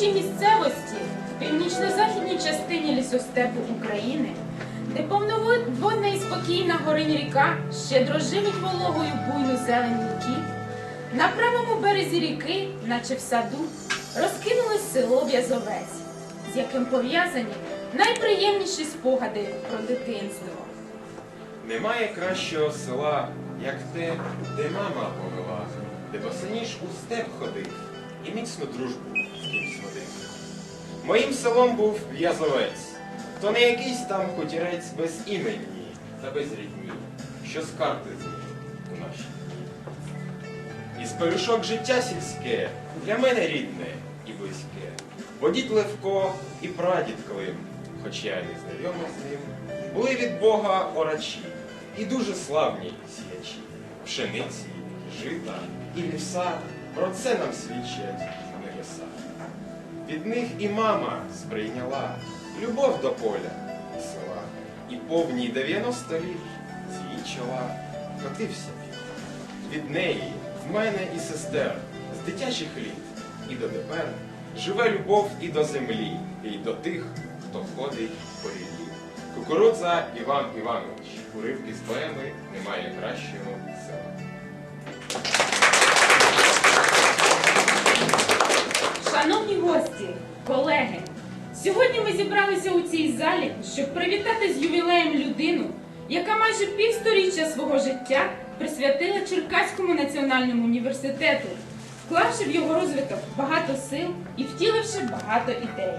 мальовничій місцевості в північно-західній частині лісостепу України, де повноводна і спокійна горинь ріка щедро живить вологою буйну зелень луків, на правому березі ріки, наче в саду, розкинулось село В'язовець, з яким пов'язані найприємніші спогади про дитинство. Немає кращого села, як те, де мама повела, де босоніж у степ ходив і міцну дружбу. Моїм селом був В'язовець, то не якийсь там хутірець без імені та без рідні, що з карти зміг у наші дні. Із пелюшок життя сільське для мене рідне і близьке. Бо дід Левко і прадід Клим, хоч я не знайомий з ним, були від Бога орачі і дуже славні сіячі. Пшениці, жита і ліса про це нам свідчать. Від них і мама сприйняла любов до поля і села, і повні 90 літ з чола котився під. Від неї, в мене і сестер, з дитячих літ і дотепер живе любов і до землі, і до тих, хто ходить по ріллі. Кукурудза Іван Іванович, уривки з поеми немає кращого села. Гості, колеги, сьогодні ми зібралися у цій залі, щоб привітати з ювілеєм людину, яка майже півсторіччя свого життя присвятила Черкаському національному університету, вклавши в його розвиток багато сил і втіливши багато ідей.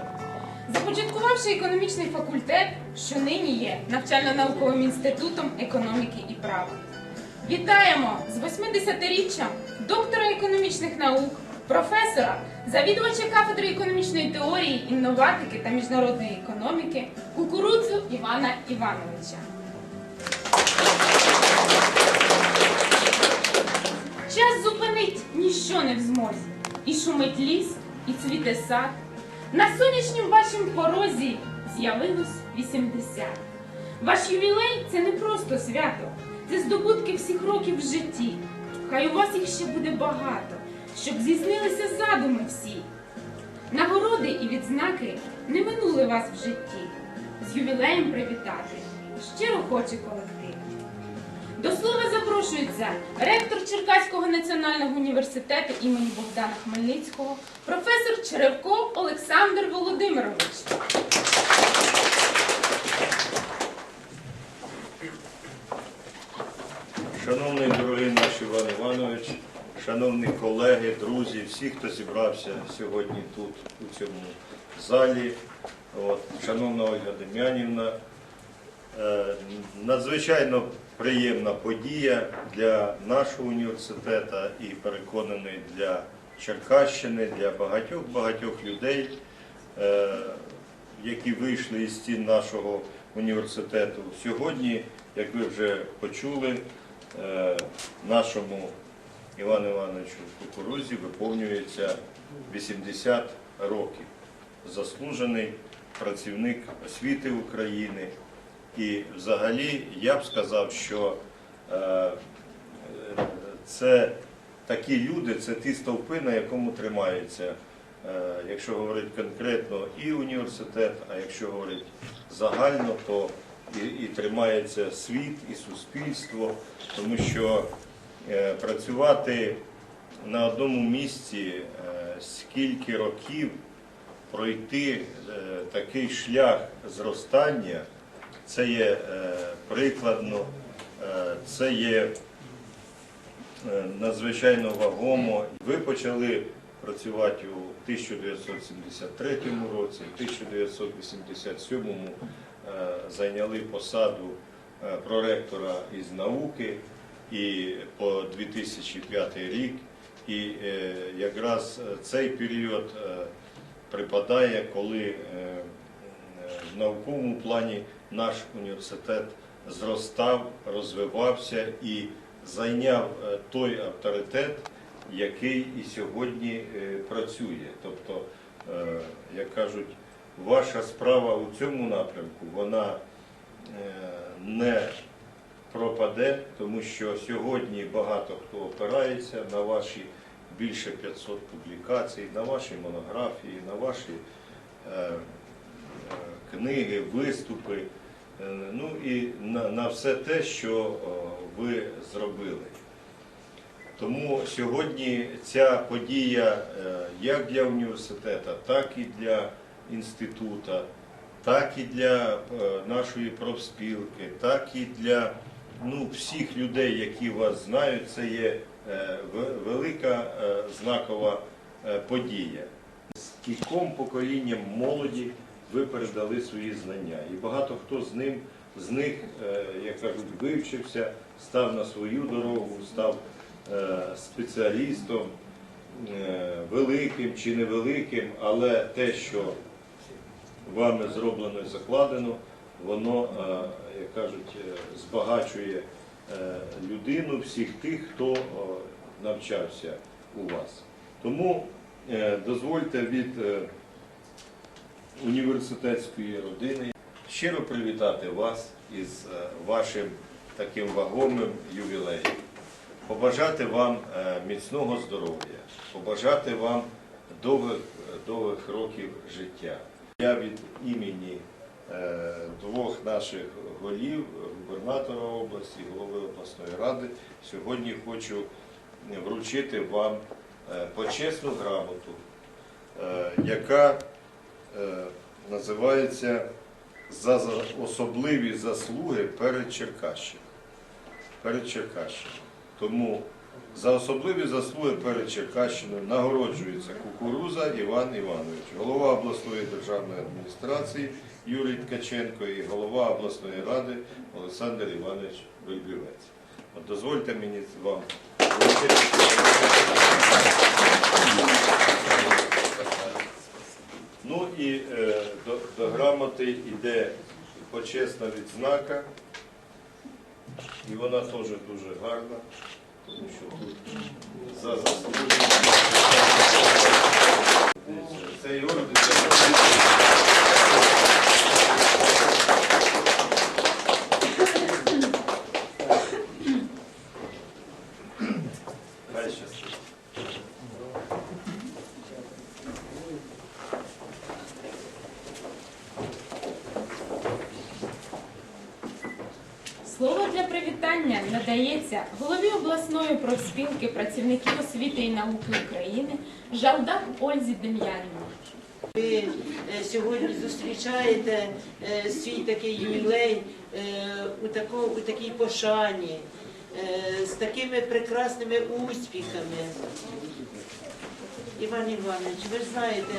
Започаткувавши економічний факультет, що нині є навчально-науковим інститутом економіки і права. Вітаємо з 80-річчям доктора економічних наук, професора, завідувача кафедри економічної теорії, інноватики та міжнародної економіки Кукурудзу Івана Івановича. Час зупинить ніщо не в змозі. І шумить ліс, і цвіте сад. На сонячнім вашім порозі з'явилось 80. Ваш ювілей це не просто свято, це здобутки всіх років в житті. Хай у вас їх ще буде багато, щоб здійснилися задуми всі. Нагороди і відзнаки не минули вас в житті. З ювілеєм привітати щиро хоче колектив. До слова запрошується ректор Черкаського національного університету імені Богдана Хмельницького, професор Черевко Олександр Володимирович. Шановний дорогий наш Іван Іванович, шановні колеги, друзі, всі, хто зібрався сьогодні тут, у цьому залі, От, шановна Ольга Дем'янівна, е, надзвичайно приємна подія для нашого університету і переконаний для Черкащини, для багатьох-багатьох людей, е, які вийшли із стін нашого університету. Сьогодні, як ви вже почули, е, нашому Івану Івановичу Кукурузі виповнюється 80 років. Заслужений працівник освіти України. І взагалі я б сказав, що е, це такі люди, це ті стовпи, на якому тримається, е, якщо говорити конкретно і університет, а якщо говорити загально, то і, і тримається світ, і суспільство, тому що працювати на одному місці е, скільки років пройти е, такий шлях зростання, це є е, прикладно, е, це є е, надзвичайно вагомо. Ви почали працювати у 1973 році, в 1987 е, зайняли посаду е, проректора із науки і по 2005 рік. І е, якраз е, цей період е, припадає, коли в науковому плані наш університет зростав, розвивався і зайняв той авторитет, який і сьогодні працює. Тобто, як кажуть, ваша справа у цьому напрямку, вона не пропаде, тому що сьогодні багато хто опирається на ваші більше 500 публікацій, на ваші монографії, на ваші е, е, книги, виступи, е, ну і на, на все те, що е, ви зробили. Тому сьогодні ця подія е, як для університету, так і для інституту, так і для нашої профспілки, так і для ну, всіх людей, які вас знають, це є е, велика е, знакова е, подія. Скільком поколінням молоді ви передали свої знання. І багато хто з ним з них, як кажуть, вивчився, став на свою дорогу, став спеціалістом, великим чи невеликим, але те, що вами зроблено і закладено, воно, як кажуть, е, збагачує е, людину, всіх тих, хто е, навчався у вас. Тому дозвольте від університетської родини щиро привітати вас із вашим таким вагомим ювілеєм. Побажати вам міцного здоров'я, побажати вам довгих, довгих років життя. Я від імені двох наших голів, губернатора області, голови обласної ради, сьогодні хочу вручити вам е, почесну грамоту, е, яка е, називається за особливі заслуги перед Черкащиною. Перед Черкащиною. Тому за особливі заслуги перед Черкащиною нагороджується Кукуруза Іван Іванович, голова обласної державної адміністрації Юрій Ткаченко і голова обласної ради Олександр Іванович Вельбівець. Дозвольте мені вам. Ну і е, до, до грамоти йде почесна відзнака, і вона теж дуже гарна, тому що тут за заслуги. Цей орден Хай щастить. Слово для привітання надається голові обласної профспілки працівників освіти і науки України Ользі Дем'янівні. Ви е, сьогодні зустрічаєте е, свій такий ювілей е, у, тако, у такій пошані, з такими прекрасними успіхами. Іван Іванович, ви знаєте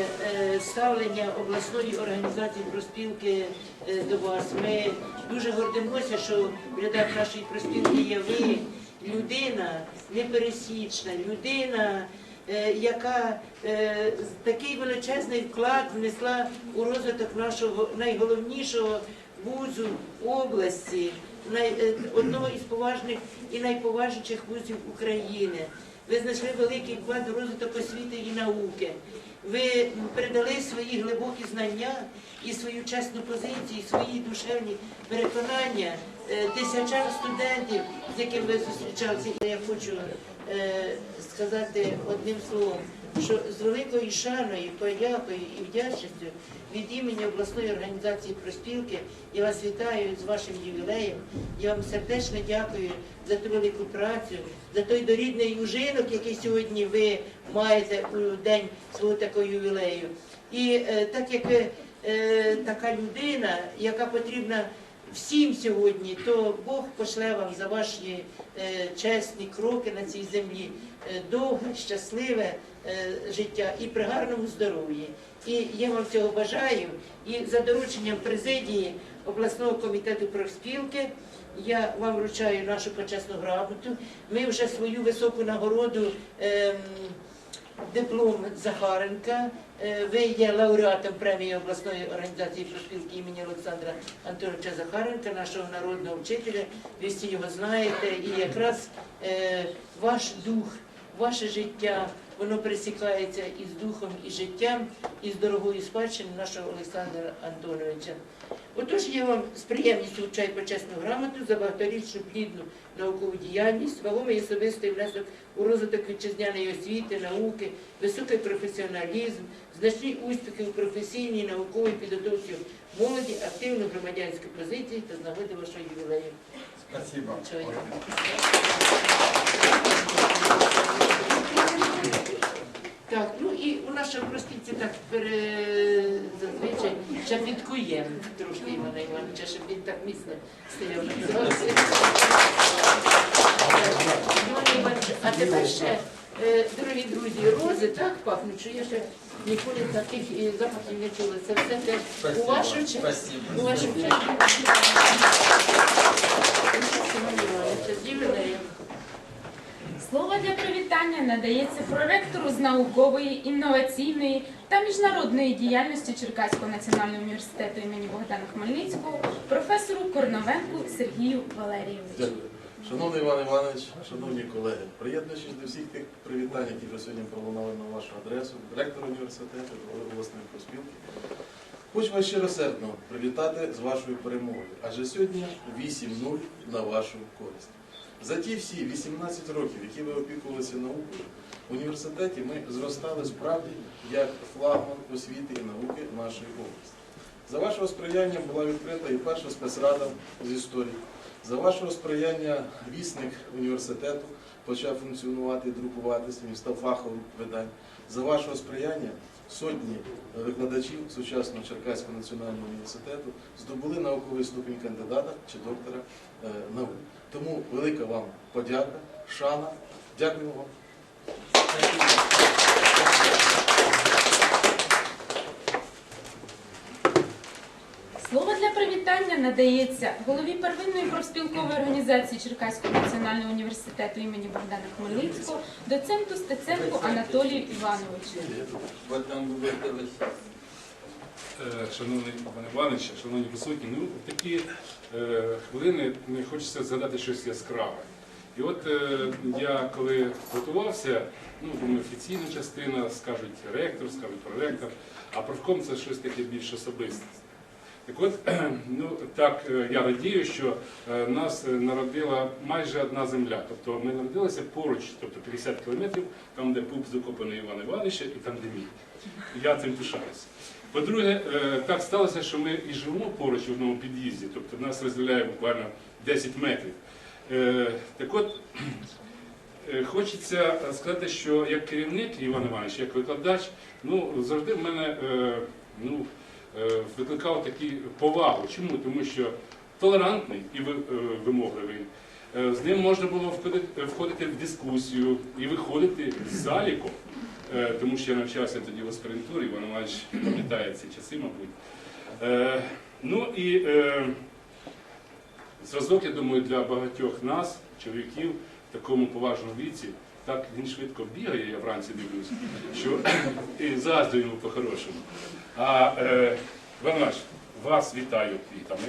ставлення обласної організації проспілки до вас. Ми дуже гордимося, що в рядах нашої проспілки є ви, людина непересічна, людина, яка е, такий величезний вклад внесла у розвиток нашого найголовнішого вузу області, е, одного із поважних і найповажніших вузів України. Ви знайшли великий вклад у розвиток освіти і науки. Ви передали свої глибокі знання і свою чесну позицію, і свої душевні переконання е, тисячам студентів, з якими ви зустрічалися. Я хочу е, сказати одним словом, що з великою шаною, подякою і вдячністю від імені обласної організації проспілки я вас вітаю з вашим ювілеєм. Я вам сердечно дякую за ту велику працю, за той дорідний ужинок, який сьогодні ви маєте у день свого такого ювілею. І е, так як ви е, така людина, яка потрібна всім сьогодні, то Бог пошле вам за ваші е, чесні кроки на цій землі е, довге, щасливе життя і при гарному здоров'ї. І я вам цього бажаю. І за дорученням президії обласного комітету профспілки я вам вручаю нашу почесну грамоту. Ми вже свою високу нагороду. ем, диплом Захаренка. Е, Ви є лауреатом премії обласної організації профспілки імені Олександра Антоновича Захаренка, нашого народного вчителя. Ви всі його знаєте. І якраз е, ваш дух, ваше життя, воно пересікається із духом і життям, і з дорогою спадщиною нашого Олександра Антоновича. Отож я вам з приємністю вручаю почесну грамоту за багаторічну плідну наукову діяльність, вагомий особистий внесок у розвиток вітчизняної освіти, науки, високий професіоналізм, значні успіхи у професійній науковій підготовці молоді, активну громадянську позицію та з нагоди вашого ювілею. Спасибо. Так, ну і у нас ще в простіці так пере... зазвичай чапіткуємо трошки Івана Івановича, щоб він так міцно стояв. Іван Іванович, а тепер ще, е, дорогі друзі, рози так пахнуть, що я ще ніколи таких е, запахів не чула. Це все теж у вашу честь. Спасибо. У вашу честь. Іван Іванович, з ювілеєм. Слово для привітання надається проректору з наукової, інноваційної та міжнародної діяльності Черкаського національного університету імені Богдана Хмельницького, професору Корновенку Сергію Валерійовичу. Дякую. Шановний Іван Іванович, шановні колеги, приєднуючись до всіх тих привітань, які вже сьогодні пролунали на вашу адресу, ректор університету, голови обласної профспілки, хочу вас щиросердно привітати з вашою перемогою, адже сьогодні 8-0 на вашу користь. За ті всі 18 років, які ви опікувалися наукою, в університеті ми зростали справді як флагман освіти і науки нашої області. За вашого сприяння була відкрита і перша спецрада з історії. За вашого сприяння вісник університету почав функціонувати і друкуватися, він став фаховим видань. За вашого сприяння сотні викладачів сучасного Черкаського національного університету здобули науковий ступінь кандидата чи доктора е, наук. Тому велика вам подяка, шана. Дякую вам. Слово для привітання надається голові первинної профспілкової організації Черкаського національного університету імені Богдана Хмельницького, доценту Стеценку Анатолію Івановичу. Е, Шановний Іван Іванович, шановні присутні, ну такі хвилини не хочеться згадати щось яскраве. І от е, я коли готувався, ну думаю, офіційна частина, скажуть ректор, скажуть проректор, а профком це щось таке більш особисте. Так от, ну так е, я радію, що е, нас е, народила майже одна земля. Тобто ми народилися поруч, тобто 50 кілометрів, там, де пуп закопаний Івана Івановича, і там, де мій. Я цим пишаюся. По-друге, так сталося, що ми і живемо поруч в одному під'їзді, тобто нас розділяє буквально 10 метрів. Так от, хочеться сказати, що як керівник Іван Іванович, як викладач, ну, завжди в мене ну, викликав таку повагу. Чому? Тому що толерантний і е, вимогливий. Е, З ним можна було входити, в дискусію і виходити з заліку. Е, тому що я навчався тоді в аспірантурі, Іван Іванович пам'ятає ці часи, мабуть. Е, ну і е, зразок, я думаю, для багатьох нас, чоловіків, в такому поважному віці, так він швидко бігає, я вранці дивлюсь, що і заздрю йому по-хорошому. А е, Іванович, вас вітаю квітами.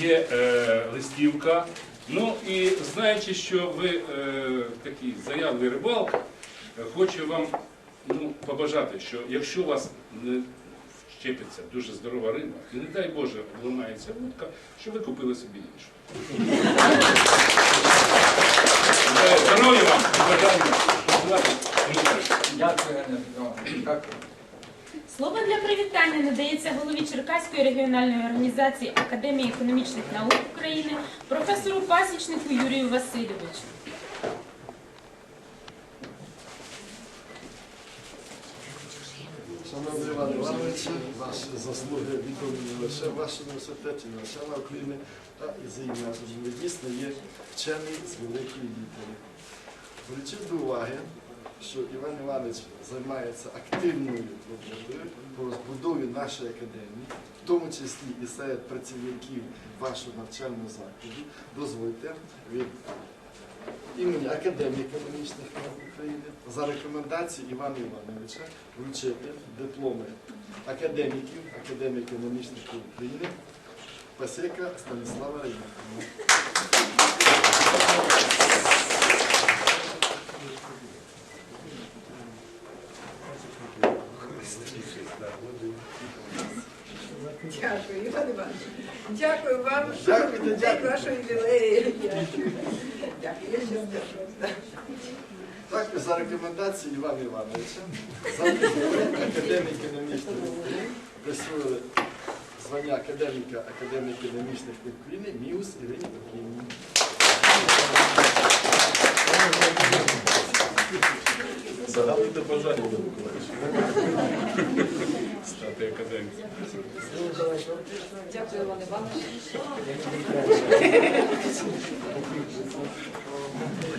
Є е, листівка. Ну і знаючи, що ви е, такий заявний рибалка, хочу вам ну, побажати, що якщо у вас не вщепиться дуже здорова риба, і не дай Боже ламається вудка, що ви купили собі іншу. Здоров'я вам. Дякую, Дякую. Слово для привітання надається голові Черкаської регіональної організації Академії економічних наук України, професору пасічнику Юрію Васильовичу. Шановний Іван Іванович, ваші заслуги відомі лише в вашому університеті, не лише на Україні, а і за межами. Ви дійсно є вчений з великої літери. Беручи до уваги, що Іван Іванович займається активною роботою по розбудові нашої академії, в тому числі і серед працівників вашого навчального закладу, дозвольте від імені академіка економічних наук України за рекомендацією Івана Івановича вручити дипломи академіків, академії економічних наук України пасека Станіслава Рейнакова. Дякую, Іван Іванович. Дякую вам, що дякую. вашої ювілеї. Так, за рекомендацією Івана Івановича, завдяки академік економічних присвоїли звання академіка Академії економічних наук України Міус Ірині Петрівні. Загадуйте бажання, Миколаївич. Стати академіком. Дякую, Іван Іванович.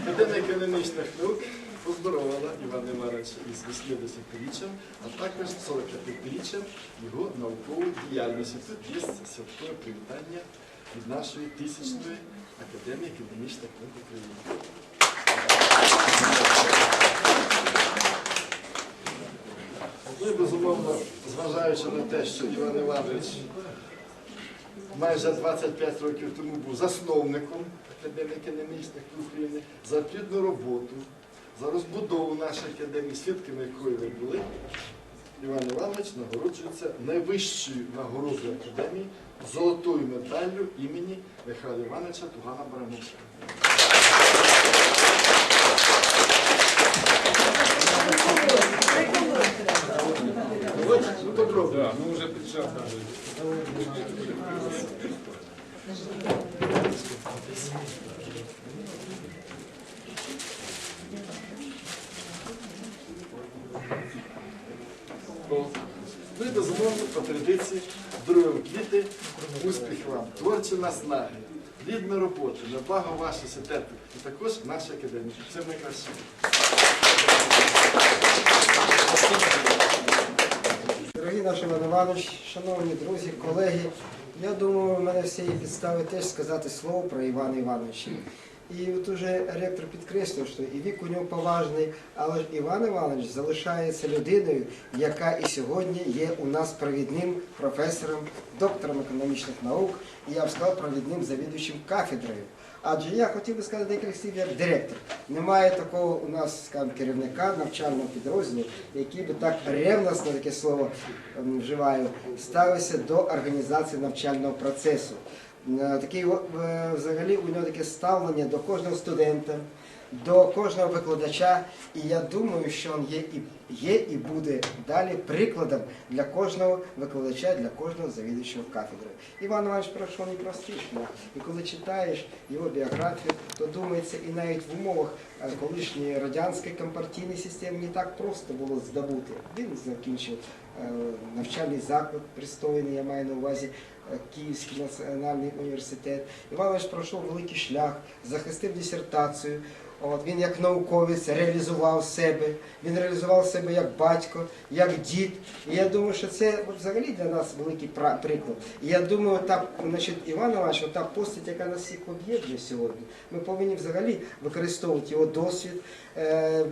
Академія економічних наук поздоровила Івана Івановича із 80-річчям, а також 45-річчям його наукової діяльності. Тут є святкове привітання від нашої тисячної академії економічних наук України. Ну і безумовно, зважаючи на те, що Іван Іванович майже 25 років тому був засновником Академії економічних України за плідну роботу, за розбудову нашої академії, свідками якої ви були. Іван Іванович нагороджується найвищою нагородою академії золотою медаллю імені Михайла Івановича Тугана Барановського. От, ну. Да, ну час даже. Ну і безумовно по традиції здоров'я квіти, успіх вам, творчі наснаги, плідна робота, на благо вашого сетету і також нашої академії. Все найкраще. Дорогі наш Іван Іванович, шановні друзі, колеги, я думаю, в мене всі підстави теж сказати слово про Івана Івановича. І от уже ректор підкреслив, що і вік у нього поважний, але ж Іван Іванович залишається людиною, яка і сьогодні є у нас провідним професором, доктором економічних наук, і я б сказав, провідним завідувачем кафедрою. Адже я хотів би сказати декілька слів як директор. Немає такого у нас скажімо, керівника навчального підрозділу, який би так ревностно таке слово ем, вживаю, ставився до організації навчального процесу. Е, Такий е, взагалі у нього таке ставлення до кожного студента, до кожного викладача. І я думаю, що він є і є і буде далі прикладом для кожного викладача, для кожного завідуючого кафедрою. Іван Іванович пройшов непростий шлях. І коли читаєш його біографію, то думається, і навіть в умовах е, колишньої радянської компартійної системи не так просто було здобути. Він закінчив е, навчальний заклад пристойний, я маю на увазі е, Київський національний університет. Іванович пройшов великий шлях, захистив дисертацію. От, він як науковець реалізував себе, він реалізував себе як батько, як дід. І я думаю, що це взагалі для нас великий приклад. І я думаю, та, значить, Іван Іванович, та постать, яка нас всіх об'єднує сьогодні, ми повинні взагалі використовувати його досвід е,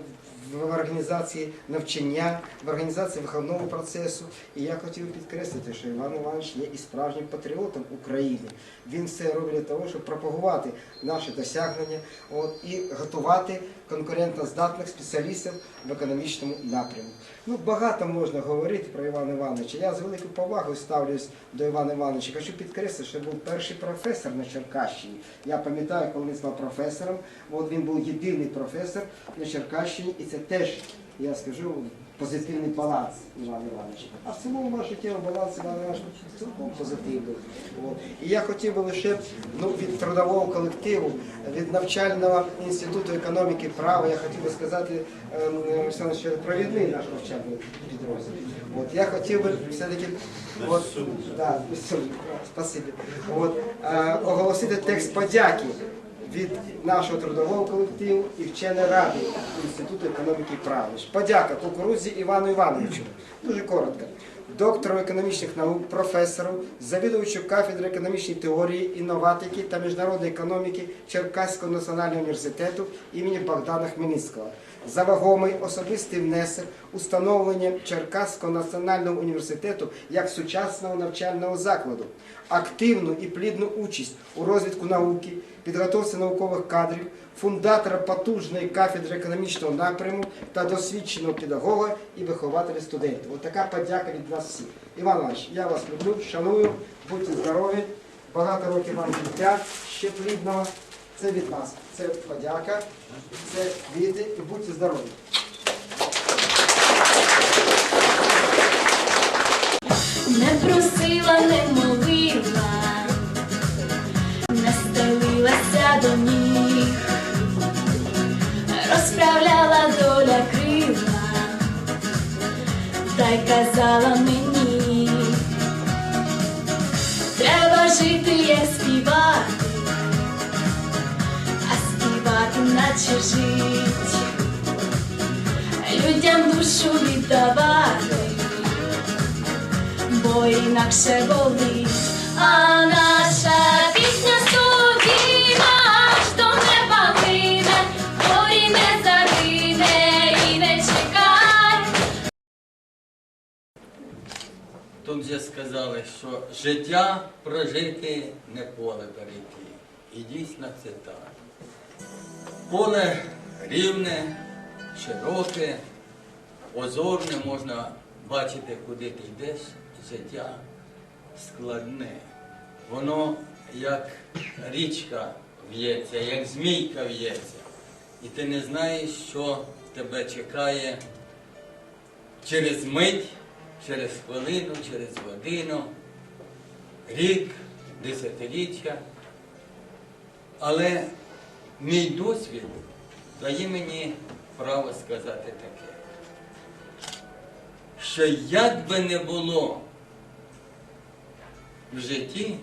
в організації навчання, в організації виховного процесу. І я хотів підкреслити, що Іван Іванович є і справжнім патріотом України. Він все робить для того, щоб пропагувати наші досягнення от, і готувати конкурентоздатних спеціалістів в економічному напрямку. Ну, багато можна говорити про Івана Івановича. Я з великою повагою ставлюсь до Івана Івановича. Хочу підкреслити, що був перший професор на Черкащині. Я пам'ятаю, коли він став професором. От він був єдиний професор на Черкащині, і це теж, я скажу, позитивний баланс Івана Івановича. А в цілому наш життєвий баланс Івана Івановича цілком позитивний. От. І я хотів би лише ну, від трудового колективу, від навчального інституту економіки права, я хотів би сказати, ем, що провідний наш навчальний підрозділ. От, я хотів би все-таки от, да, спасибі. От, е, оголосити текст подяки від нашого трудового колективу і вченої ради Інституту економіки і права. Подяка кукурудзі Івану Івановичу. Дуже коротко. Доктору економічних наук, професору, завідувачу кафедри економічної теорії, інноватики та міжнародної економіки Черкаського національного університету імені Богдана Хмельницького за вагомий особистий внесок у становлення Черкаського національного університету як сучасного навчального закладу, активну і плідну участь у розвитку науки, підготовці наукових кадрів, фундатора потужної кафедри економічного напряму та досвідченого педагога і вихователя студентів. Ось така подяка від нас всіх. Іван Іванович, я вас люблю, шаную, будьте здорові, багато років вам життя, ще плідного. Це від нас. Це подяка, це квіти і будьте здорові. Не просила, не молила, не стелилася до ніг, розправляла доля крила, та й казала мені, бо інакше болить, а наша пісня собі аж до неба гине, горі не загине і не чекай. Тут вже сказали, що життя прожити не поле перейти. І дійсно це так. Поле рівне, широке, озорне, можна бачити, куди ти йдеш. Життя складне. Воно як річка в'ється, як змійка в'ється. І ти не знаєш, що тебе чекає через мить, через хвилину, через годину, рік, десятиліття. Але мій досвід дає мені право сказати таке, що як би не було в житті,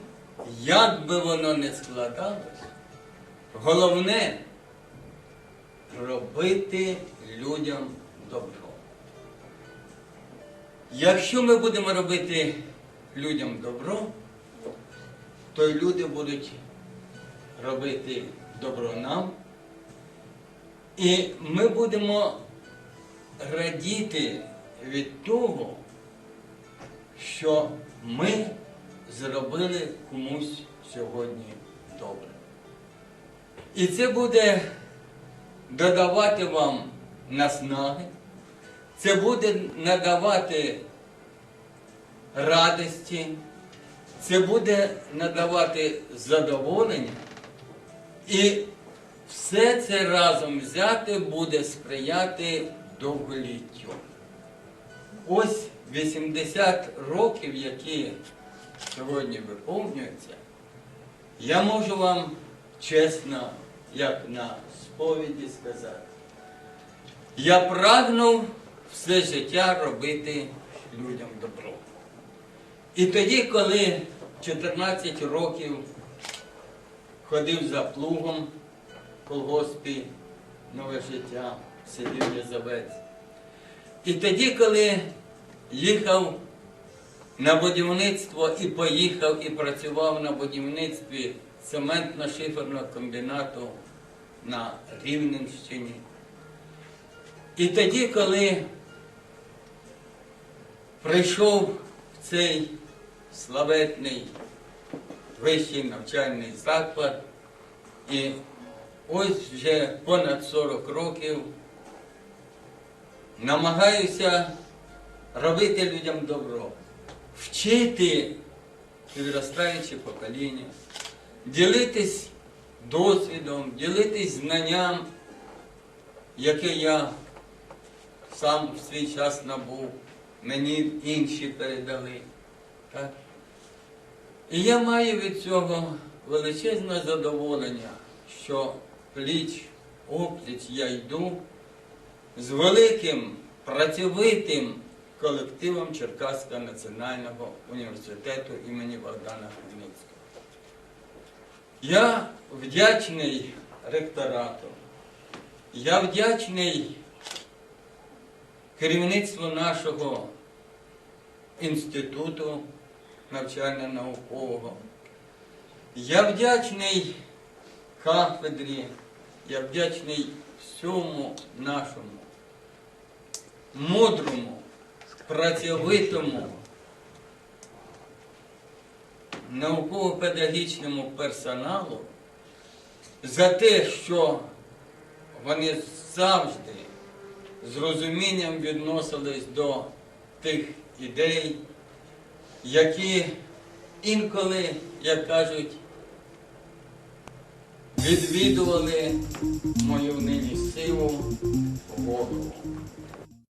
як би воно не складалось, головне робити людям добро. Якщо ми будемо робити людям добро, то й люди будуть робити добро нам. І ми будемо радіти від того, що ми зробили комусь сьогодні добре. І це буде додавати вам наснаги, це буде надавати радості, це буде надавати задоволення. І все це разом взяти буде сприяти довголіттю. Ось 80 років, які сьогодні виповнюються, я можу вам чесно, як на сповіді сказати, я прагнув все життя робити людям добро. І тоді, коли 14 років ходив за плугом в колгоспі нове життя, сидів Язавець. І тоді, коли їхав на будівництво і поїхав і працював на будівництві цементно-шиферного комбінату на Рівненщині. І тоді, коли прийшов в цей славетний вищий навчальний заклад, і ось вже понад 40 років намагаюся робити людям добро, вчити підростаюче покоління, ділитись досвідом, ділитись знанням, яке я сам в свій час набув, мені інші передали. Так? І я маю від цього величезне задоволення, що пліч опліч я йду з великим працьовитим колективом Черкаського національного університету імені Богдана Хмельницького. Я вдячний ректорату, я вдячний керівництву нашого інституту навчально-наукового. Я вдячний кафедрі, я вдячний всьому нашому мудрому, працьовитому, науково-педагогічному персоналу за те, що вони завжди з розумінням відносились до тих ідей, які інколи, як кажуть, відвідували мою нині сиву голову.